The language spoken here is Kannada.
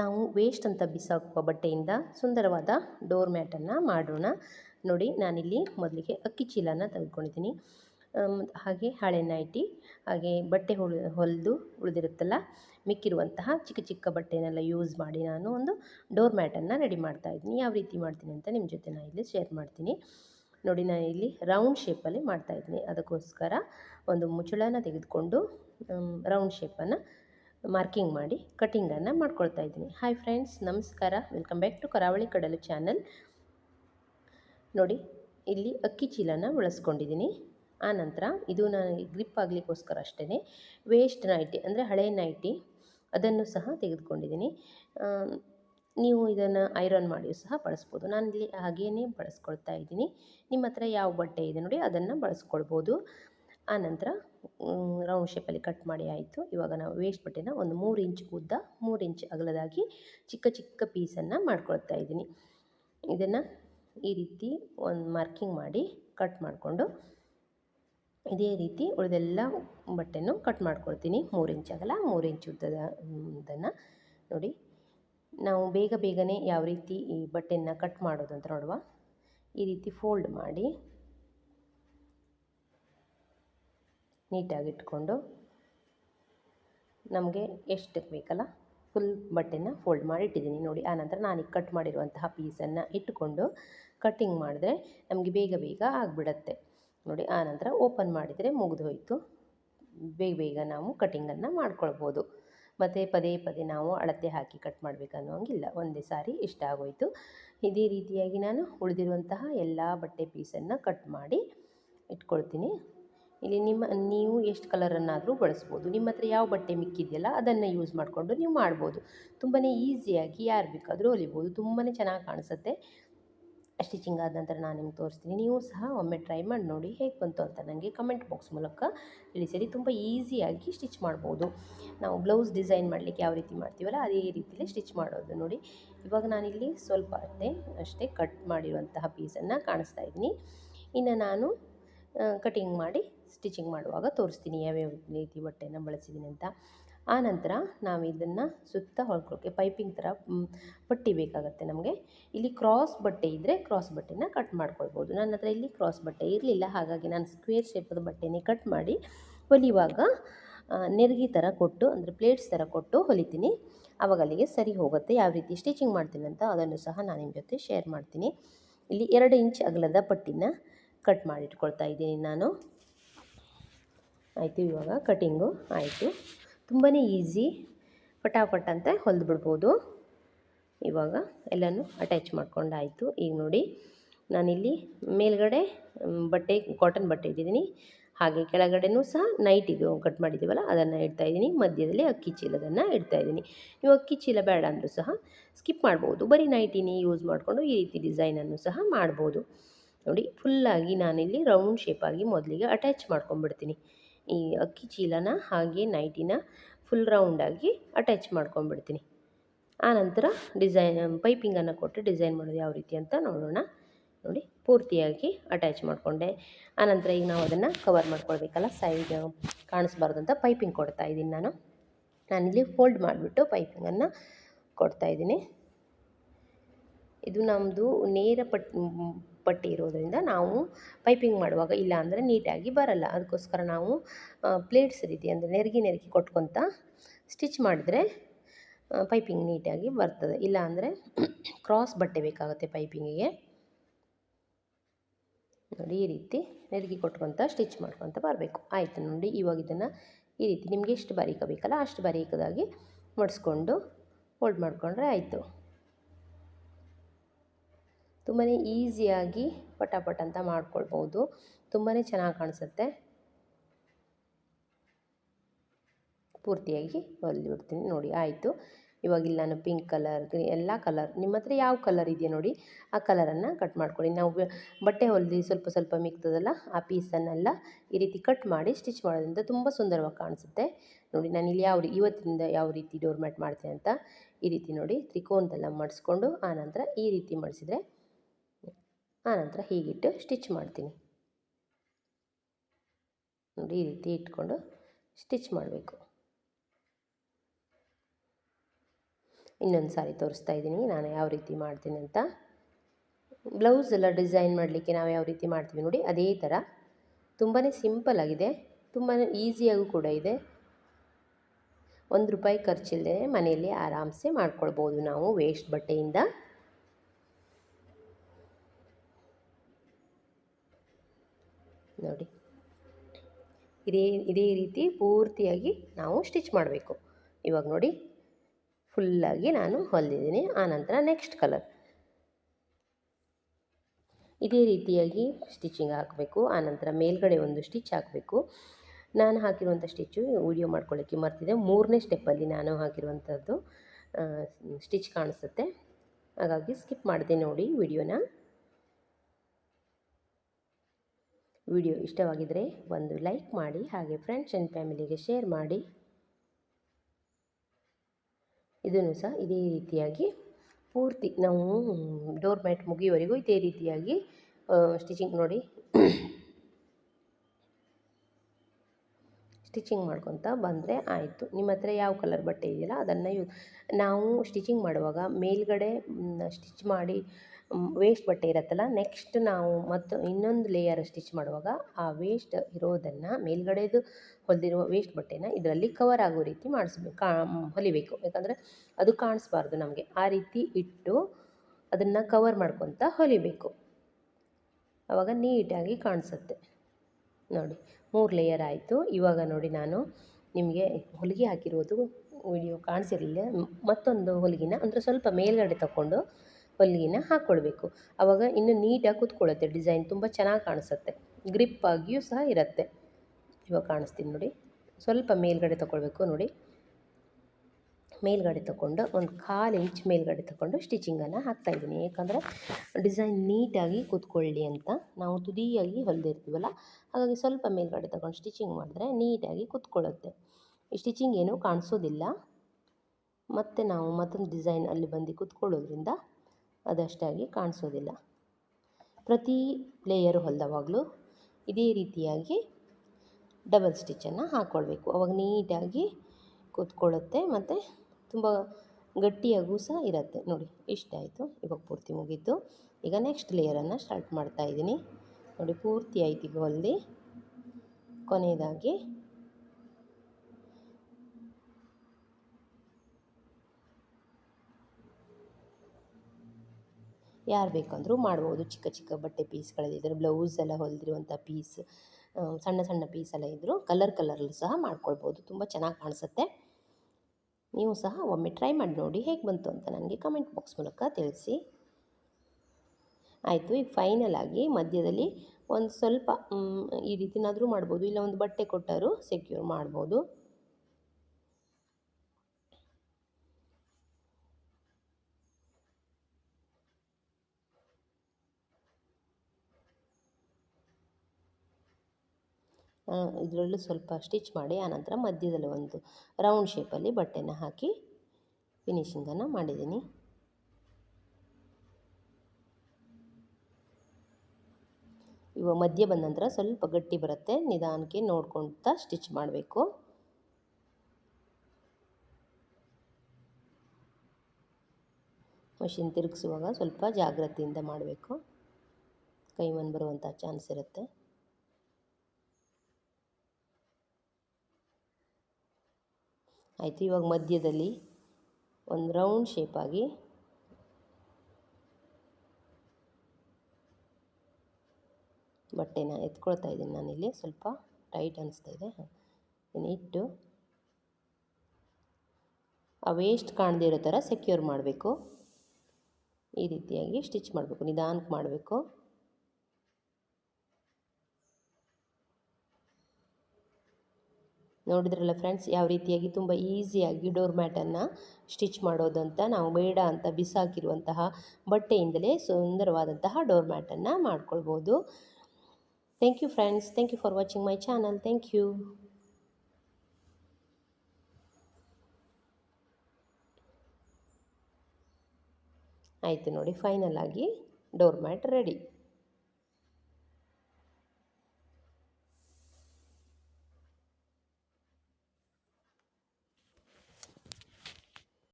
ನಾವು ವೇಸ್ಟ್ ಅಂತ ಬಿಸಾಕುವ ಬಟ್ಟೆಯಿಂದ ಸುಂದರವಾದ ಡೋರ್ ಮ್ಯಾಟನ್ನು ಮಾಡೋಣ. ನೋಡಿ, ನಾನಿಲ್ಲಿ ಮೊದಲಿಗೆ ಅಕ್ಕಿ ಚೀಲನ ತೆಗೆದುಕೊಂಡಿದ್ದೀನಿ. ಹಾಗೆ ಹಳೆ ನೈಟಿ ಹಾಗೆ ಬಟ್ಟೆ ಹೊಲ್ ಹೊಲಿದು ಉಳಿದಿರುತ್ತಲ್ಲ, ಮಿಕ್ಕಿರುವಂತಹ ಚಿಕ್ಕ ಚಿಕ್ಕ ಬಟ್ಟೆನೆಲ್ಲ ಯೂಸ್ ಮಾಡಿ ನಾನು ಒಂದು ಡೋರ್ ಮ್ಯಾಟನ್ನು ರೆಡಿ ಮಾಡ್ತಾ ಇದ್ದೀನಿ. ಯಾವ ರೀತಿ ಮಾಡ್ತೀನಿ ಅಂತ ನಿಮ್ಮ ಜೊತೆ ನಾನು ಇಲ್ಲಿ ಶೇರ್ ಮಾಡ್ತೀನಿ. ನೋಡಿ ನಾನು ಇಲ್ಲಿ ರೌಂಡ್ ಶೇಪಲ್ಲಿ ಮಾಡ್ತಾ ಇದ್ದೀನಿ. ಅದಕ್ಕೋಸ್ಕರ ಒಂದು ಮುಚ್ಚಳನ ತೆಗೆದುಕೊಂಡು ರೌಂಡ್ ಶೇಪನ್ನು ಮಾರ್ಕಿಂಗ್ ಮಾಡಿ ಕಟಿಂಗನ್ನು ಮಾಡ್ಕೊಳ್ತಾ ಇದ್ದೀನಿ. ಹಾಯ್ ಫ್ರೆಂಡ್ಸ್ ನಮಸ್ಕಾರ. Welcome back to Karavali Kadalu channel ನೋಡಿ, ಇಲ್ಲಿ ಅಕ್ಕಿ ಚೀಲನ ಬಳಸ್ಕೊಂಡಿದ್ದೀನಿ. ಆನಂತರ ಇದು ನನಗೆ ಗ್ರಿಪ್ ಆಗಲಿಕ್ಕೋಸ್ಕರ ಅಷ್ಟೇ ವೇಸ್ಟ್ ನೈಟಿ ಅಂದರೆ ಹಳೆ ನೈಟಿ ಅದನ್ನು ಸಹ ತೆಗೆದುಕೊಂಡಿದ್ದೀನಿ. ನೀವು ಇದನ್ನು ಐರನ್ ಮಾಡಿಯೂ ಸಹ ಬಳಸ್ಬೋದು. ನಾನು ಇಲ್ಲಿ ಹಾಗೆಯೇ ಬಳಸ್ಕೊಳ್ತಾ ಇದ್ದೀನಿ. ನಿಮ್ಮ ಹತ್ರ ಯಾವ ಬಟ್ಟೆ ಇದೆ ನೋಡಿ, ಅದನ್ನು ಬಳಸ್ಕೊಳ್ಬೋದು. ಆನಂತರ ರೌಂಡ್ ಶೇಪಲ್ಲಿ ಕಟ್ ಮಾಡಿ ಆಯಿತು. ಇವಾಗ ನಾವು ವೇಸ್ಟ್ ಬಟ್ಟೆನ ಒಂದು ಮೂರು ಇಂಚ್ ಉದ್ದ ಮೂರು ಇಂಚ್ ಅಗಲದಾಗಿ ಚಿಕ್ಕ ಚಿಕ್ಕ ಪೀಸನ್ನು ಮಾಡ್ಕೊಳ್ತಾ ಇದ್ದೀನಿ. ಇದನ್ನು ಈ ರೀತಿ ಒಂದು ಮಾರ್ಕಿಂಗ್ ಮಾಡಿ ಕಟ್ ಮಾಡಿಕೊಂಡು ಇದೇ ರೀತಿ ಉಳಿದೆಲ್ಲ ಬಟ್ಟೆನೂ ಕಟ್ ಮಾಡ್ಕೊಳ್ತೀನಿ. ಮೂರು ಇಂಚ್ ಅಗಲ, ಮೂರು ಇಂಚ್ ಉದ್ದದ ನೋಡಿ, ನಾವು ಬೇಗ ಬೇಗನೆ ಯಾವ ರೀತಿ ಈ ಬಟ್ಟೆನ ಕಟ್ ಮಾಡೋದು ಅಂತ ನೋಡುವ. ಈ ರೀತಿ ಫೋಲ್ಡ್ ಮಾಡಿ ನೀಟಾಗಿ ಇಟ್ಕೊಂಡು ನಮಗೆ ಎಷ್ಟು ಬೇಕಲ್ಲ ಫುಲ್ ಬಟ್ಟೆನ ಫೋಲ್ಡ್ ಮಾಡಿ ಇಟ್ಟಿದ್ದೀನಿ. ನೋಡಿ ಆನಂತರ ನಾನು ಕಟ್ ಮಾಡಿರುವಂತಹ ಪೀಸನ್ನು ಇಟ್ಟುಕೊಂಡು ಕಟ್ಟಿಂಗ್ ಮಾಡಿದ್ರೆ ನಮಗೆ ಬೇಗ ಬೇಗ ಆಗಿಬಿಡತ್ತೆ. ನೋಡಿ ಆನಂತರ ಓಪನ್ ಮಾಡಿದರೆ ಮುಗಿದು ಹೋಯಿತು. ಬೇಗ ಬೇಗ ನಾವು ಕಟ್ಟಿಂಗನ್ನು ಮಾಡ್ಕೊಳ್ಬೋದು. ಮತ್ತು ಪದೇ ಪದೇ ನಾವು ಅಳತೆ ಹಾಕಿ ಕಟ್ ಮಾಡಬೇಕನ್ನೋಂಗಿಲ್ಲ ಒಂದೇ ಸಾರಿ ಇಷ್ಟ ಆಗೋಯಿತು. ಇದೇ ರೀತಿಯಾಗಿ ನಾನು ಉಳಿದಿರುವಂತಹ ಎಲ್ಲ ಬಟ್ಟೆ ಪೀಸನ್ನು ಕಟ್ ಮಾಡಿ ಇಟ್ಕೊಳ್ತೀನಿ. ಇಲ್ಲಿ ನಿಮ್ಮ, ನೀವು ಎಷ್ಟು ಕಲರನ್ನಾದರೂ ಬಳಸ್ಬೋದು. ನಿಮ್ಮ ಹತ್ರ ಯಾವ ಬಟ್ಟೆ ಮಿಕ್ಕಿದೆಯಲ್ಲ ಅದನ್ನು ಯೂಸ್ ಮಾಡಿಕೊಂಡು ನೀವು ಮಾಡ್ಬೋದು. ತುಂಬಾ ಈಸಿಯಾಗಿ ಯಾರು ಬೇಕಾದರೂ ಹೊಲಿಬೋದು. ತುಂಬಾ ಚೆನ್ನಾಗಿ ಕಾಣಿಸುತ್ತೆ. ಸ್ಟಿಚಿಂಗ್ ಆದ ನಂತರ ನಾನು ನಿಮ್ಗೆ ತೋರಿಸ್ತೀನಿ. ನೀವು ಸಹ ಒಮ್ಮೆ ಟ್ರೈ ಮಾಡಿ ನೋಡಿ ಹೇಗೆ ಬಂತು ಅಂತ ನನಗೆ ಕಮೆಂಟ್ ಬಾಕ್ಸ್ ಮೂಲಕ ತಿಳಿಸಿರಿ. ತುಂಬ ಈಸಿಯಾಗಿ ಸ್ಟಿಚ್ ಮಾಡ್ಬೋದು. ನಾವು ಬ್ಲೌಸ್ ಡಿಸೈನ್ ಮಾಡಲಿಕ್ಕೆ ಯಾವ ರೀತಿ ಮಾಡ್ತೀವಲ್ಲ ಅದೇ ರೀತಿಯಲ್ಲಿ ಸ್ಟಿಚ್ ಮಾಡೋದು ನೋಡಿ. ಇವಾಗ ನಾನಿಲ್ಲಿ ಸ್ವಲ್ಪ ಅಷ್ಟೇ ಅಷ್ಟೇ ಕಟ್ ಮಾಡಿರುವಂತಹ ಪೀಸನ್ನು ಕಾಣಿಸ್ತಾ ಇದ್ದೀನಿ. ಇನ್ನು ನಾನು ಕಟಿಂಗ್ ಮಾಡಿ ಸ್ಟಿಚಿಂಗ್ ಮಾಡುವಾಗ ತೋರಿಸ್ತೀನಿ ಯಾವ್ಯಾವ ರೀತಿ ಬಟ್ಟೆನ ಬಳಸಿದ್ದೀನಿ ಅಂತ. ಆನಂತರ ನಾವು ಇದನ್ನು ಸುತ್ತ ಹೊಲ್ಕೊಳ್ಳೋಕ್ಕೆ ಪೈಪಿಂಗ್ ಥರ ಪಟ್ಟಿ ಬೇಕಾಗುತ್ತೆ ನಮಗೆ. ಇಲ್ಲಿ ಕ್ರಾಸ್ ಬಟ್ಟೆ ಇದ್ದರೆ ಕ್ರಾಸ್ ಬಟ್ಟೆನ ಕಟ್ ಮಾಡ್ಕೊಳ್ಬೋದು. ನನ್ನ ಹತ್ರ ಇಲ್ಲಿ ಕ್ರಾಸ್ ಬಟ್ಟೆ ಇರಲಿಲ್ಲ, ಹಾಗಾಗಿ ನಾನು ಸ್ಕ್ವೇರ್ ಶೇಪದ ಬಟ್ಟೆನೇ ಕಟ್ ಮಾಡಿ ಹೊಲಿಯುವಾಗ ನೆರಿಗೆ ಥರ ಕೊಟ್ಟು, ಅಂದರೆ ಪ್ಲೇಟ್ಸ್ ಥರ ಕೊಟ್ಟು ಹೊಲಿತೀನಿ. ಆವಾಗ ಅಲ್ಲಿಗೆ ಸರಿ ಹೋಗುತ್ತೆ, ಯಾವ ರೀತಿ ಸ್ಟಿಚಿಂಗ್ ಮಾಡ್ತೀನಿ ಅಂತ ಅದನ್ನು ಸಹ ನಾನು ನಿಮ್ಮ ಜೊತೆ ಶೇರ್ ಮಾಡ್ತೀನಿ. ಇಲ್ಲಿ ಎರಡು ಇಂಚ್ ಅಗಲದ ಪಟ್ಟಿನ ಕಟ್ ಮಾಡಿಟ್ಕೊಳ್ತಾ ಇದ್ದೀನಿ ನಾನು. ಆಯಿತು ಇವಾಗ ಕಟಿಂಗು ಆಯಿತು. ತುಂಬಾ ಈಸಿ, ಪಟಾಪಟ್ ಅಂತ ಹೊಲಿದು ಬಿಡ್ಬೋದು. ಇವಾಗ ಎಲ್ಲನೂ ಅಟ್ಯಾಚ್ ಮಾಡ್ಕೊಂಡಾಯಿತು ಈಗ ನೋಡಿ, ನಾನಿಲ್ಲಿ ಮೇಲ್ಗಡೆ ಬಟ್ಟೆ ಕಾಟನ್ ಬಟ್ಟೆ ಇಟ್ಟಿದ್ದೀನಿ. ಹಾಗೆ ಕೆಳಗಡೆನೂ ಸಹ ನೈಟ್ ಇದು ಕಟ್ ಮಾಡಿದ್ದೀವಲ್ಲ ಅದನ್ನು ಇಡ್ತಾ ಇದ್ದೀನಿ. ಮಧ್ಯದಲ್ಲಿ ಅಕ್ಕಿ ಚೀಲದನ್ನು ಇಡ್ತಾ ಇದ್ದೀನಿ. ನೀವು ಅಕ್ಕಿ ಚೀಲ ಬೇಡ ಅಂದರೂ ಸಹ ಸ್ಕಿಪ್ ಮಾಡ್ಬೋದು. ಬರೀ ನೈಟಿನೇ ಯೂಸ್ ಮಾಡಿಕೊಂಡು ಈ ರೀತಿ ಡಿಸೈನನ್ನು ಸಹ ಮಾಡ್ಬೋದು. ನೋಡಿ ಫುಲ್ಲಾಗಿ ನಾನಿಲ್ಲಿ ರೌಂಡ್ ಶೇಪಾಗಿ ಮೊದಲಿಗೆ ಅಟ್ಯಾಚ್ ಮಾಡ್ಕೊಂಡ್ಬಿಡ್ತೀನಿ. ಈ ಅಕ್ಕಿ ಚೀಲನ ಹಾಗೆ ನೈಟಿನ ಫುಲ್ ರೌಂಡಾಗಿ ಅಟ್ಯಾಚ್ ಮಾಡ್ಕೊಂಡ್ಬಿಡ್ತೀನಿ. ಆನಂತರ ಡಿಸೈನ್ ಪೈಪಿಂಗನ್ನು ಕೊಟ್ಟು ಡಿಸೈನ್ ಮಾಡೋದು ಯಾವ ರೀತಿ ಅಂತ ನೋಡೋಣ. ನೋಡಿ, ಪೂರ್ತಿಯಾಗಿ ಅಟ್ಯಾಚ್ ಮಾಡಿಕೊಂಡೆ. ಆನಂತರ ಈಗ ನಾವು ಅದನ್ನು ಕವರ್ ಮಾಡ್ಕೊಳ್ಬೇಕಲ್ಲ ಸೈಡ್ ಕಾಣಿಸ್ಬಾರ್ದು ಅಂತ ಪೈಪಿಂಗ್ ಕೊಡ್ತಾ ಇದ್ದೀನಿ ನಾನು. ನಾನಿಲ್ಲಿ ಫೋಲ್ಡ್ ಮಾಡಿಬಿಟ್ಟು ಪೈಪಿಂಗನ್ನು ಕೊಡ್ತಾ ಇದ್ದೀನಿ. ಇದು ನಮ್ಮದು ನೇರ ಪಟ್ ಪಟ್ಟಿ ಇರೋದರಿಂದ ನಾವು ಪೈಪಿಂಗ್ ಮಾಡುವಾಗ ಇಲ್ಲ ಅಂದರೆ ನೀಟಾಗಿ ಬರಲ್ಲ. ಅದಕ್ಕೋಸ್ಕರ ನಾವು ಪ್ಲೇಟ್ಸ್ ರೀತಿ ಅಂದರೆ ನೆರಗಿ ನೆರಗಿ ಕೊಟ್ಕೊತ ಸ್ಟಿಚ್ ಮಾಡಿದ್ರೆ ಪೈಪಿಂಗ್ ನೀಟಾಗಿ ಬರ್ತದೆ. ಇಲ್ಲ ಅಂದರೆ ಕ್ರಾಸ್ ಬಟ್ಟೆ ಬೇಕಾಗುತ್ತೆ ಪೈಪಿಂಗಿಗೆ ನೋಡಿ, ಈ ರೀತಿ ನೆರಗಿ ಕೊಟ್ಕೊತ ಸ್ಟಿಚ್ ಮಾಡ್ಕೊತ ಬರಬೇಕು. ಆಯಿತು ನೋಡಿ, ಇವಾಗ ಇದನ್ನು ಈ ರೀತಿ ನಿಮಗೆ ಎಷ್ಟು ಬಾರೀಕ ಬೇಕಲ್ಲ ಅಷ್ಟು ಬರೀಕದಾಗಿ ಮಡಿಸ್ಕೊಂಡು ಫೋಲ್ಡ್ ಮಾಡಿಕೊಂಡ್ರೆ ಆಯಿತು. ತುಂಬಾ ಈಸಿಯಾಗಿ ಪಟಾಪಟ್ ಅಂತ ಮಾಡ್ಕೊಳ್ಬೋದು ತುಂಬಾ ಚೆನ್ನಾಗಿ ಕಾಣಿಸುತ್ತೆ. ಪೂರ್ತಿಯಾಗಿ ಹೊಲಿದ್ಬಿಡ್ತೀನಿ ನೋಡಿ, ಆಯಿತು. ಇವಾಗಿಲ್ಲ ನಾನು ಪಿಂಕ್ ಕಲರ್ ಎಲ್ಲ ಕಲರ್ ನಿಮ್ಮ ಹತ್ರ ಯಾವ ಕಲರ್ ಇದೆಯಾ ನೋಡಿ, ಆ ಕಲರನ್ನು ಕಟ್ ಮಾಡ್ಕೊಳ್ಳಿ. ನಾವು ಬಟ್ಟೆ ಹೊಲಿದು ಸ್ವಲ್ಪ ಸ್ವಲ್ಪ ಮಿಕ್ತದಲ್ಲ, ಆ ಪೀಸನ್ನೆಲ್ಲ ಈ ರೀತಿ ಕಟ್ ಮಾಡಿ ಸ್ಟಿಚ್ ಮಾಡೋದ್ರಿಂದ ತುಂಬ ಸುಂದರವಾಗಿ ಕಾಣಿಸುತ್ತೆ. ನೋಡಿ, ನಾನು ಇಲ್ಲಿ ಯಾವ ಇವತ್ತಿಂದ ಯಾವ ರೀತಿ ಡೋರ್ ಮ್ಯಾಟ್ ಮಾಡ್ತೀನಿ ಅಂತ ಈ ರೀತಿ ನೋಡಿ, ತ್ರಿಕೋನದೆಲ್ಲ ಮಡಿಸ್ಕೊಂಡು ಆನಂತರ ಈ ರೀತಿ ಮಡಿಸಿದ್ರೆ ಆನಂತರ ಹೀಗಿಟ್ಟು ಸ್ಟಿಚ್ ಮಾಡ್ತೀನಿ. ನೋಡಿ, ಈ ರೀತಿ ಇಟ್ಕೊಂಡು ಸ್ಟಿಚ್ ಮಾಡಬೇಕು. ಇನ್ನೊಂದು ಸಾರಿ ತೋರಿಸ್ತಾ ಇದ್ದೀನಿ, ನಾನು ಯಾವ ರೀತಿ ಮಾಡ್ತೀನಿ ಅಂತ. ಬ್ಲೌಸ್ ಎಲ್ಲ ಡಿಸೈನ್ ಮಾಡಲಿಕ್ಕೆ ನಾವು ಯಾವ ರೀತಿ ಮಾಡ್ತೀವಿ ನೋಡಿ, ಅದೇ ಥರ. ತುಂಬಾ ಸಿಂಪಲ್ ಆಗಿದೆ ತುಂಬಾ ಈಸಿಯಾಗೂ ಕೂಡ ಇದೆ. ಒಂದು ರೂಪಾಯಿ ಖರ್ಚಿಲ್ಲದೆ ಮನೆಯಲ್ಲಿ ಆರಾಮ್ಸೆ ಮಾಡ್ಕೊಳ್ಬೋದು ನಾವು ವೇಸ್ಟ್ ಬಟ್ಟೆಯಿಂದ. ನೋಡಿ. ಇದೇ ಇದೇ ರೀತಿ ಪೂರ್ತಿಯಾಗಿ ನಾವು ಸ್ಟಿಚ್ ಮಾಡಬೇಕು. ಇವಾಗ ನೋಡಿ, ಫುಲ್ಲಾಗಿ ನಾನು ಹೊಲಿದಿದ್ದೀನಿ. ಆನಂತರ ನೆಕ್ಸ್ಟ್ ಕಲರ್. ಇದೇ ರೀತಿಯಾಗಿ ಸ್ಟಿಚಿಂಗ್ ಹಾಕಬೇಕು. ಆನಂತರ ಮೇಲ್ಗಡೆ ಒಂದು ಸ್ಟಿಚ್ ಹಾಕಬೇಕು. ನಾನು ಹಾಕಿರುವಂಥ ಸ್ಟಿಚ್ಚು ವಿಡಿಯೋ ಮಾಡ್ಕೊಳ್ಳೋಕ್ಕೆ ಮರ್ತಿದೆ. ಮೂರನೇ ಸ್ಟೆಪ್ಪಲ್ಲಿ ನಾನು ಹಾಕಿರುವಂಥದ್ದು ಸ್ಟಿಚ್ ಕಾಣಿಸುತ್ತೆ. ಹಾಗಾಗಿ ಸ್ಕಿಪ್ ಮಾಡಿದೆ ನೋಡಿ ವಿಡಿಯೋನ. ವಿಡಿಯೋ ಇಷ್ಟವಾಗಿದ್ದರೆ ಒಂದು ಲೈಕ್ ಮಾಡಿ ಹಾಗೆ ಫ್ರೆಂಡ್ಸ್ ಆ್ಯಂಡ್ ಫ್ಯಾಮಿಲಿಗೆ ಶೇರ್ ಮಾಡಿ. ಇದನ್ನು ಸಹ ಇದೇ ರೀತಿಯಾಗಿ ಪೂರ್ತಿ ನಾವು ಡೋರ್ ಮ್ಯಾಟ್ ಮುಗಿಯುವವರೆಗೂ ಇದೇ ರೀತಿಯಾಗಿ ಸ್ಟಿಚಿಂಗ್ ನೋಡಿ. ಸ್ಟಿಚಿಂಗ್ ಮಾಡ್ಕೊತ ಬಂದರೆ ಆಯಿತು. ನಿಮ್ಮ ಹತ್ರ ಯಾವ ಕಲರ್ ಬಟ್ಟೆ ಇದೆಯಲ್ಲ ಅದನ್ನು ಯೂ ನಾವು ಸ್ಟಿಚಿಂಗ್ ಮಾಡುವಾಗ ಮೇಲ್ಗಡೆ ಸ್ಟಿಚ್ ಮಾಡಿ ವೇಸ್ಟ್ ಬಟ್ಟೆ ಇರುತ್ತಲ್ಲ ನೆಕ್ಸ್ಟ್ ನಾವು ಮತ್ತು ಇನ್ನೊಂದು ಲೇಯರ್ ಸ್ಟಿಚ್ ಮಾಡುವಾಗ ಆ ವೇಸ್ಟ್ ಇರೋದನ್ನು ಮೇಲ್ಗಡೆದು ಹೊಲಿದಿರುವ ವೇಸ್ಟ್ ಬಟ್ಟೆನ ಇದರಲ್ಲಿ ಕವರ್ ಆಗೋ ರೀತಿ ಮಾಡಿಸ್ಬೇಕು ಕಾ ಹೊಲಿಬೇಕು. ಯಾಕಂದರೆ ಅದು ಕಾಣಿಸ್ಬಾರ್ದು ನಮಗೆ. ಆ ರೀತಿ ಇಟ್ಟು ಅದನ್ನು ಕವರ್ ಮಾಡ್ಕೊತ ಹೊಲಿಬೇಕು. ಆವಾಗ ನೀಟಾಗಿ ಕಾಣಿಸುತ್ತೆ. ನೋಡಿ, ಮೂರು ಲೇಯರ್ ಆಯಿತು. ಇವಾಗ ನೋಡಿ ನಾನು ನಿಮಗೆ ಹೊಲಿಗೆ ಹಾಕಿರೋದು ವಿಡಿಯೋ ಕಾಣಿಸಿರಲಿಲ್ಲ. ಮತ್ತೊಂದು ಹೊಲಿಗೆನ ಅಂದರೆ ಸ್ವಲ್ಪ ಮೇಲ್ಗಡೆ ತಗೊಂಡು ಹೊಲಿಗೆನ ಹಾಕ್ಕೊಳ್ಬೇಕು ಆವಾಗ ಇನ್ನು ನೀಟಾಗಿ ಕೂತ್ಕೊಳ್ಳುತ್ತೆ ಡಿಸೈನ್ ತುಂಬ ಚೆನ್ನಾಗಿ ಕಾಣಿಸುತ್ತೆ. ಗ್ರಿಪ್ ಆಗಿಯೂ ಸಹ ಇರುತ್ತೆ. ಇವಾಗ ಕಾಣಿಸ್ತೀನಿ ನೋಡಿ. ಸ್ವಲ್ಪ ಮೇಲ್ಗಡೆ ತಗೊಳ್ಬೇಕು ನೋಡಿ. ಮೇಲ್ಗಡೆ ತಗೊಂಡು ಒಂದು ಕಾಲು ಇಂಚ್ ಮೇಲ್ಗಡೆ ತಗೊಂಡು ಸ್ಟಿಚಿಂಗನ್ನು ಹಾಕ್ತಾಯಿದ್ದೀನಿ ಯಾಕಂದರೆ ಡಿಸೈನ್ ನೀಟಾಗಿ ಕೂತ್ಕೊಳ್ಳಿ ಅಂತ. ನಾವು ತುದಿಯಾಗಿ ಹೊಲಿದಿರ್ತೀವಲ್ಲ, ಹಾಗಾಗಿ ಸ್ವಲ್ಪ ಮೇಲ್ಗಡೆ ತಗೊಂಡು ಸ್ಟಿಚಿಂಗ್ ಮಾಡಿದ್ರೆ ನೀಟಾಗಿ ಕೂತ್ಕೊಳ್ಳುತ್ತೆ. ಸ್ಟಿಚಿಂಗ್ ಏನೂ ಕಾಣಿಸೋದಿಲ್ಲ. ಮತ್ತು ನಾವು ಮತ್ತೊಂದು ಡಿಸೈನ್ ಅಲ್ಲಿ ಬಂದು ಕೂತ್ಕೊಳ್ಳೋದ್ರಿಂದ ಅದಷ್ಟಾಗಿ ಕಾಣಿಸೋದಿಲ್ಲ. ಪ್ರತಿ ಲೇಯರು ಹೊಲಿದವಾಗಲೂ ಇದೇ ರೀತಿಯಾಗಿ ಡಬಲ್ ಸ್ಟಿಚ್ಚನ್ನು ಹಾಕ್ಕೊಳ್ಬೇಕು ಅವಾಗ ನೀಟಾಗಿ ಕೂತ್ಕೊಳ್ಳುತ್ತೆ ಮತ್ತು ತುಂಬ ಗಟ್ಟಿಯಾಗೂ ಸಹ ಇರುತ್ತೆ. ನೋಡಿ ಇಷ್ಟಾಯಿತು ಇವಾಗ ಪೂರ್ತಿ ಮುಗೀತು. ಈಗ ನೆಕ್ಸ್ಟ್ ಲೇಯರನ್ನು ಸ್ಟಾರ್ಟ್ ಮಾಡ್ತಾ ಇದ್ದೀನಿ. ನೋಡಿ, ಪೂರ್ತಿ ಆಯ್ತು ಈಗ ಹೊಲ್ದು. ಕೊನೆಯದಾಗಿ ಯಾರು ಬೇಕಂದರೂ ಮಾಡ್ಬೋದು. ಚಿಕ್ಕ ಚಿಕ್ಕ ಬಟ್ಟೆ ಪೀಸ್ಗಳಲ್ಲಿದ್ದರೆ ಬ್ಲೌಸ್ ಎಲ್ಲ ಹೊಲಿದಿರುವಂಥ ಪೀಸ್ ಸಣ್ಣ ಸಣ್ಣ ಪೀಸ್ ಎಲ್ಲ ಇದ್ದರೂ ಕಲರ್ ಕಲರಲ್ಲಿ ಸಹ ಮಾಡ್ಕೊಳ್ಬೋದು. ತುಂಬ ಚೆನ್ನಾಗಿ ಕಾಣಿಸುತ್ತೆ. ನೀವು ಸಹ ಒಮ್ಮೆ ಟ್ರೈ ಮಾಡಿ ನೋಡಿ ಹೇಗೆ ಬಂತು ಅಂತ ನನಗೆ ಕಮೆಂಟ್ ಬಾಕ್ಸ್ ಮೂಲಕ ತಿಳಿಸಿ. ಆಯಿತು, ಈಗ ಫೈನಲ್ ಆಗಿ ಮಧ್ಯದಲ್ಲಿ ಒಂದು ಸ್ವಲ್ಪ ಈ ರೀತಿನಾದರೂ ಮಾಡ್ಬೋದು, ಇಲ್ಲ ಒಂದು ಬಟ್ಟೆ ಕೊಟ್ಟರೂ ಸೆಕ್ಯೂರ್ ಮಾಡ್ಬೋದು. ಇದರಲ್ಲೂ ಸ್ವಲ್ಪ ಸ್ಟಿಚ್ ಮಾಡಿ ಆನಂತರ ಮಧ್ಯದಲ್ಲಿ ಒಂದು ರೌಂಡ್ ಶೇಪಲ್ಲಿ ಬಟ್ಟೆನ ಹಾಕಿ ಫಿನಿಶಿಂಗನ್ನು ಮಾಡಿದ್ದೀನಿ. ಇವಾಗ ಮಧ್ಯ ಬಂದ ನಂತರ ಸ್ವಲ್ಪ ಗಟ್ಟಿ ಬರುತ್ತೆ, ನಿಧಾನಕ್ಕೆ ನೋಡ್ಕೊಳ್ತಾ ಸ್ಟಿಚ್ ಮಾಡಬೇಕು. ಮಷಿನ್ ತಿರುಗಿಸುವಾಗ ಸ್ವಲ್ಪ ಜಾಗ್ರತೆಯಿಂದ ಮಾಡಬೇಕು. ಕೈ ಮನ್ ಬರುವಂಥ ಚಾನ್ಸ್ ಇರುತ್ತೆ. ಆಯಿತು, ಇವಾಗ ಮಧ್ಯದಲ್ಲಿ ಒಂದು ರೌಂಡ್ ಶೇಪಾಗಿ ಬಟ್ಟೆನ ಎತ್ಕೊಳ್ತಾ ಇದ್ದೀನಿ ನಾನಿಲ್ಲಿ, ಸ್ವಲ್ಪ ಟೈಟ್ ಅನಿಸ್ತಾ ಇದೆ. ಇಟ್ಟು ಆ ವೇಸ್ಟ್ ಕಾಣದೇ ಇರೋ ಥರ ಸೆಕ್ಯೂರ್ ಮಾಡಬೇಕು. ಈ ರೀತಿಯಾಗಿ ಸ್ಟಿಚ್ ಮಾಡಬೇಕು, ನಿಧಾನಕ್ಕೆ ಮಾಡಬೇಕು. ನೋಡಿದ್ರಲ್ಲ ಫ್ರೆಂಡ್ಸ್ ಯಾವ ರೀತಿಯಾಗಿ ತುಂಬ ಈಸಿಯಾಗಿ ಡೋರ್ ಮ್ಯಾಟನ್ನು ಸ್ಟಿಚ್ ಮಾಡೋದಂತ ನಾವು ಬೇಡ ಅಂತ ಬಿಸಾಕಿರುವಂತಹ ಬಟ್ಟೆಯಿಂದಲೇ ಸುಂದರವಾದಂತಹ ಡೋರ್ ಮ್ಯಾಟನ್ನು ಮಾಡ್ಕೊಳ್ಬೋದು. Thank you friends thank you for watching my channel thank you ಆಯಿತು ನೋಡಿ ಫೈನಲ್ ಆಗಿ ಡೋರ್ ಮ್ಯಾಟ್ ರೆಡಿ